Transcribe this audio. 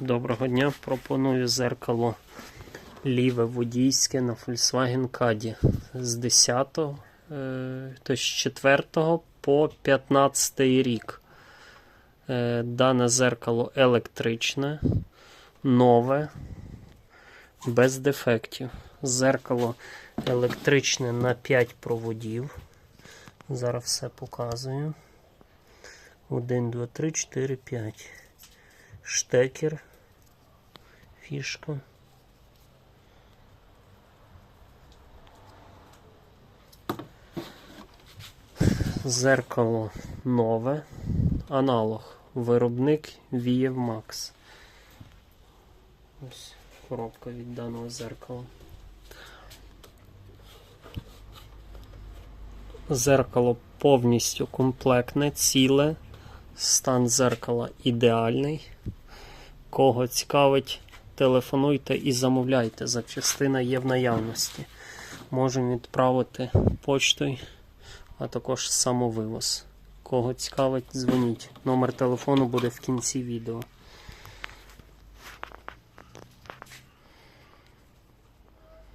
Доброго дня. Пропоную зеркало ліве водійське на Volkswagen Caddy з 10, е, тобто з 4 по 15 рік. Е, Дане зеркало електричне, нове, без дефектів. Зеркало електричне на 5 проводів. Зараз все показую. 1, 2, 3, 4, 5 штекер, фішка. Зеркало нове, аналог, виробник VF Max. Ось коробка від даного зеркала. Зеркало повністю комплектне, ціле, стан зеркала ідеальний. Кого цікавить, телефонуйте і замовляйте. Запчастина є в наявності. Можемо відправити почтою, а також самовивоз. Кого цікавить, дзвоніть. Номер телефону буде в кінці відео.